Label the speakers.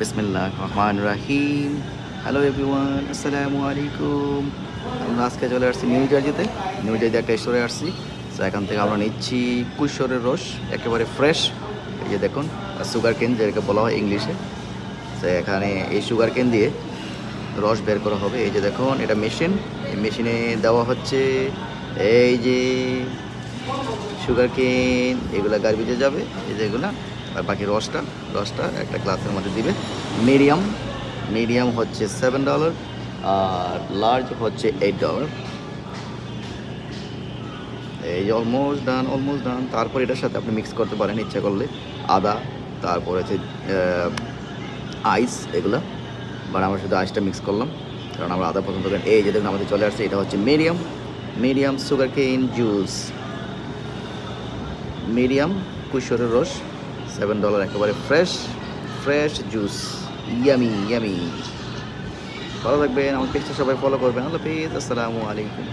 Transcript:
Speaker 1: বিসমিল্লাহ রহমান রাহিম hello everyone আসসালামু আলাইকুম। আমরা আজকে চলে আসছি নিউ জার্জিতে নিউ জার্জি একটা স্টোরে আসছি। তো এখান থেকে আমরা নিচ্ছি কুশোরের রস, একেবারে ফ্রেশ এই যে দেখুন সুগার কেন যেটাকে বলা হয় ইংলিশে তো এখানে এই সুগার কেন দিয়ে রস বের করা হবে। এই যে দেখুন, এটা মেশিন এই মেশিনে দেওয়া হচ্ছে এই যে সুগার কেন এগুলো গার্বেজে যাবে, এই যেগুলো আর বাকি রসটা রসটা একটা গ্লাসের মধ্যে দিবে। মিডিয়াম মিডিয়াম হচ্ছে সেভেন ডলার আর লার্জ হচ্ছে এইট ডলার এই অলমোস্ট ডান অলমোস্ট ডান তারপর এটার সাথে আপনি মিক্স করতে পারেন ইচ্ছা করলে। আদা, তারপর হচ্ছে আইস এগুলো। বাট আমরা শুধু আইসটা মিক্স করলাম, কারণ আমরা আদা পছন্দ করেন এই যে দেখুন, আমাদের চলে আসছে, এটা হচ্ছে medium medium sugar cane juice medium কুশোরের রস সেভেন ডলার একেবারে fresh fresh juice yummy yummy ভালো থাকবেন, আমার পেজটা সবাই ফলো করবেন। আল্লাহ পেজ আসসালামু আলাইকুম।